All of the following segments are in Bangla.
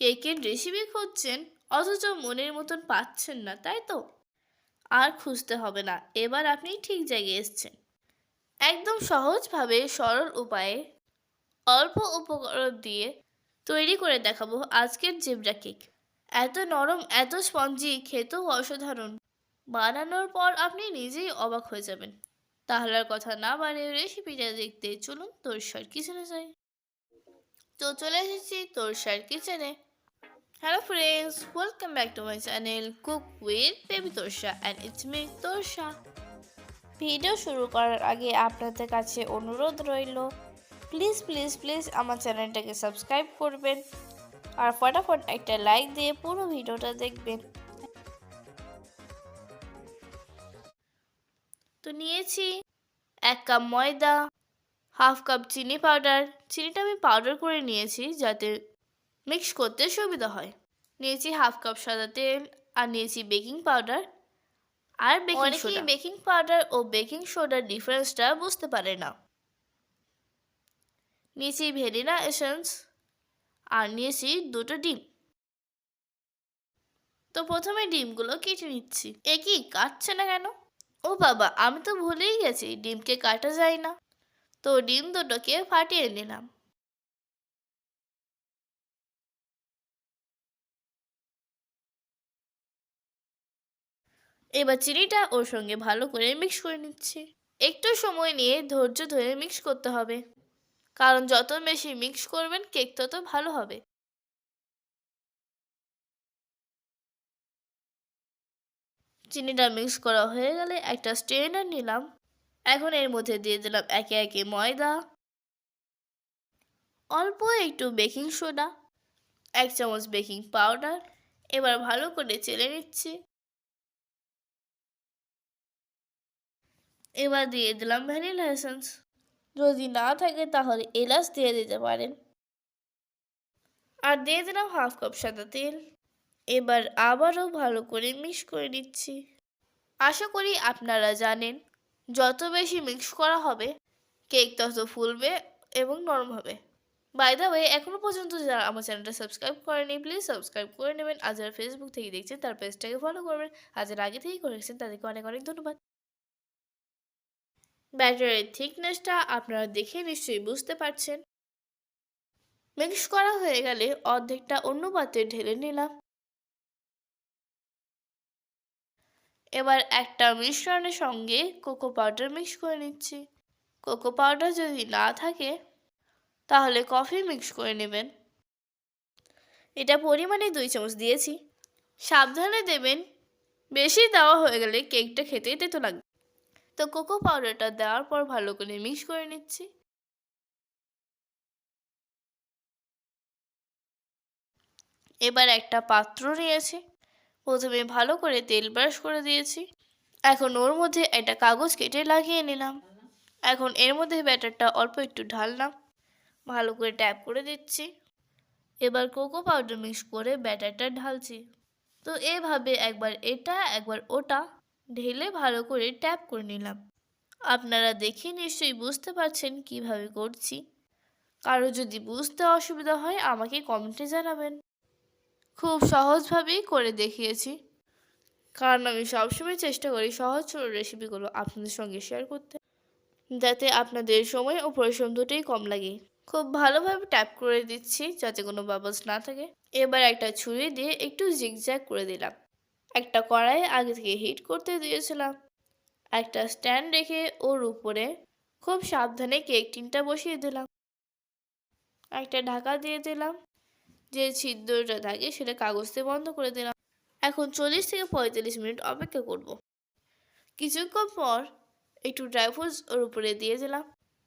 কেকের রেসিপি খুঁজছেন, অথচ মনের মতন পাচ্ছেন না, তাই তো? আর খুঁজতে হবে না, এবার আপনি ঠিক জায়গায় এসছেন। একদম সহজভাবে সরল উপায়ে অল্প উপকরণ দিয়ে তৈরি করে দেখাবো আজকের জেবরা কেক। এত নরম, এত স্পঞ্জি, খেতেও অসাধারণ। বানানোর পর আপনি নিজেই অবাক হয়ে যাবেন। তাহলে আর কথা না বাড়িয়ে রেসিপিটা দেখতে চলুন তোর তোরসার কিচেনে যাই। তো চলে এসেছি তোর তোরসার কিচেনে hello friends welcome back to my channel cook with baby Torsa and it's me Torsa video শুরু করার আগে আপনাদের কাছে অনুরোধ রইল প্লিজ প্লিজ প্লিজ আমার চ্যানেলটাকে সাবস্ক্রাইব করবেন আর ফটাফট একটা লাইক দিয়ে পুরো ভিডিওটা দেখবেন। তো নিয়েছি এক কাপ ময়দা, হাফ কাপ চিনি পাউডার। চিনিটা আমি পাউডার করে নিয়েছি যাতে মিক্স করতে সুবিধা হয়। নিয়েছি হাফ কাপ সাদা তেল আর নিয়েছি বেকিং পাউডার আর বেকিং সোডা। বেকিং পাউডার ও বেকিং সোডার ডিফারেন্সটা বুঝতে পারে না। নিয়েছি ভ্যানিলা এসেন্স আর নিয়েছি দুটো ডিম। তো প্রথমে ডিমগুলো কেটে নিচ্ছি। এ কি কাটছে না কেন? ও বাবা আমি তো ভুলেই গেছি ডিমকে কাটা যায় না। তো ডিম দুটোকে ফাটিয়ে নিলাম। এবার চিনিটা ওর সঙ্গে ভালো করে মিক্স করে নিচ্ছি। একটু সময় নিয়ে ধৈর্য ধরে মিক্স করতে হবে। কারণ যত বেশি মিক্স করবেন কেক তত ভালো হবে। চিনিটা মিক্স করা হয়ে গেলে একটা স্ট্রেনার নিলাম। এখন এর মধ্যে দিয়ে দিলাম একে একে ময়দা। অল্প একটু বেকিং সোডা এক চামচ বেকিং পাউডার এবার ভালো করে চেলে নিচ্ছি। এবার দিয়ে দিলাম ভ্যানিলা এসেন্স। যদি না থাকে তাহলে এলাচ দিয়ে দিতে পারেন। আর দিয়ে দিলাম হাফ কাপ সাদা তেল। এবার আবারও ভালো করে মিক্স করে নিচ্ছি। আশা করি আপনারা জানেন যত বেশি মিক্স করা হবে কেক তত ফুলবে এবং নরম হবে। বাই দ্য ওয়ে এখনও পর্যন্ত যারা আমার চ্যানেলটা সাবস্ক্রাইব করেনি প্লিজ সাবস্ক্রাইব করে নেবেন। আর যারা ফেসবুক থেকে দেখছেন তার পেজটাকে ফলো করবেন। আর যারা আগে থেকেই করেছেন তাদেরকে অনেক অনেক ধন্যবাদ। ব্যাটারের থিকনেসটা আপনারা দেখে নিশ্চয়ই বুঝতে পারছেন। মিক্স করা হয়ে গেলে অর্ধেকটা অন্য পাত্রে ঢেলে নিলাম। এবার একটা মিশ্রণের সঙ্গে কোকো পাউডার মিক্স করে নিচ্ছি। কোকো পাউডার যদি না থাকে, তাহলে কফি মিক্স করে নেবেন। এটা পরিমাণে দুই চামচ দিয়েছি। সাবধানে দেবেন। বেশি দেওয়া হয়ে গেলে কেকটা খেতে তেতো লাগবে। তো কোকো পাউডারটা দেওয়ার পর ভালো করে মিক্স করে নিচ্ছি। এবার একটা পাত্র নিয়েছি। প্রথমে ভালো করে তেল ব্রাশ করে দিয়েছি। এখন ওর মধ্যে একটা কাগজ কেটে লাগিয়ে নিলাম। এখন এর মধ্যে ব্যাটারটা অল্প একটু ঢাললাম। ভালো করে ট্যাপ করে দিচ্ছি। এবার কোকো পাউডার মিক্স করে ব্যাটারটা ঢালছি। তো এভাবে একবার এটা, একবার ওটা ঢেলে ভালো করে ট্যাপ করে নিলাম। আপনারা দেখে নিশ্চয়ই বুঝতে পারছেন কীভাবে করছি। কারও যদি বুঝতে অসুবিধা হয় আমাকে কমেন্টে জানাবেন। খুব সহজভাবেই করে দেখিয়েছি। কারণ আমি সবসময় চেষ্টা করি সহজ সরল রেসিপিগুলো আপনাদের সঙ্গে শেয়ার করতে। যাতে আপনাদের সময় ও পরিশ্রম দুটোই কম লাগে। খুব ভালোভাবে ট্যাপ করে দিচ্ছি যাতে কোনো বাবলস না থাকে। এবার একটা ছুরি দিয়ে একটু জিগজ্যাগ করে দিলাম। একটা কড়াই আগে থেকে হিট করতে দিয়েছিলাম। একটা স্ট্যান্ড রেখে ওর উপরে খুব সাবধানে কেক টিনটা বসিয়ে দিলাম। একটা ঢাকা দিয়ে দিলাম, যে ছিদ্রটা থাকে সেটা কাগজ দিয়ে বন্ধ করে দিলাম। এখন চল্লিশ থেকে পঁয়তাল্লিশ মিনিট অপেক্ষা করব। কিছুক্ষণ পর একটু ড্রাই ফ্রুটস ওর উপরে দিয়ে দিলাম।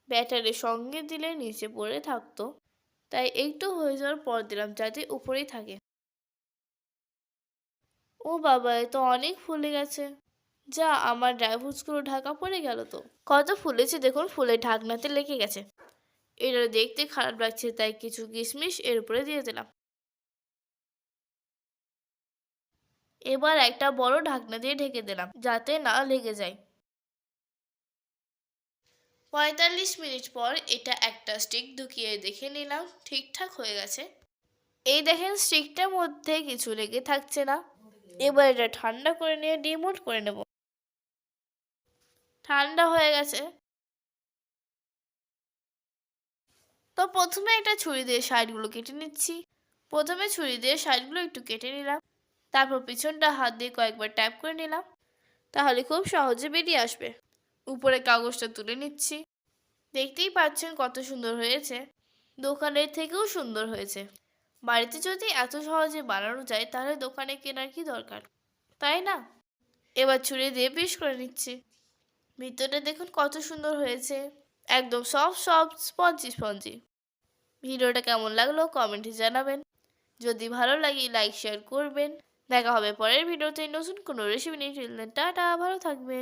ব্যাটারের সঙ্গে দিলে নিচে পড়ে থাকতো, তাই একটু হয়ে যাওয়ার পর দিলাম যাতে উপরেই থাকে। ও বাবা, এ তো অনেক ফুলে গেছে। যা, আমার ড্রাই ফ্রুটসগুলো ঢাকা পড়ে গেল তো। কত ফুলেছে দেখুন, ফুলের ঢাকনাতে লেগে গেছে। এটা দেখতে খারাপ লাগছে, তাই কিছু কিশমিশ এর উপরে দিয়ে দিলাম। এবার একটা বড় ঢাকনা দিয়ে ঢেকে দিলাম, যাতে না লেগে যায়। পঁয়তাল্লিশ মিনিট পর এটা একটা স্টিক ঢুকিয়ে দেখে নিলাম, ঠিকঠাক হয়ে গেছে। এই দেখেন স্টিকটার মধ্যে কিছু লেগে থাকছে না। এবার এটা ঠান্ডা করে নিয়ে ডিমোট করে নেব। ঠান্ডা হয়ে গেছে। তো প্রথমে একটা ছুরি দিয়ে সাইডগুলো কেটে নিচ্ছি। প্রথমে ছুরি দিয়ে সাইডগুলো একটু কেটে নিলাম। তারপর পিছনটা হাত দিয়ে কয়েকবার ট্যাপ করে নিলাম। তাহলে খুব সহজে বেরিয়ে আসবে। উপরে কাগজটা তুলে নিচ্ছি। দেখতেই পাচ্ছেন কত সুন্দর হয়েছে। দোকানের থেকেও সুন্দর হয়েছে। বাড়িতে যদি এত সহজে বানানো যায়, তাহলে দোকানে কেনার কি দরকার? তাই না? এবার ছুরি দিয়ে পিস করে নিচ্ছি। ভিতরটা দেখুন কত সুন্দর হয়েছে। একদম সফট সফট, স্পঞ্জি স্পঞ্জি। ভিডিওটা কেমন লাগল কমেন্টে জানাবেন। যদি ভালো লাগে, লাইক, শেয়ার করবেন। দেখা হবে পরের ভিডিওতে নতুন কোনো রেসিপি নিয়ে। টাটা, ভালো থাকবেন।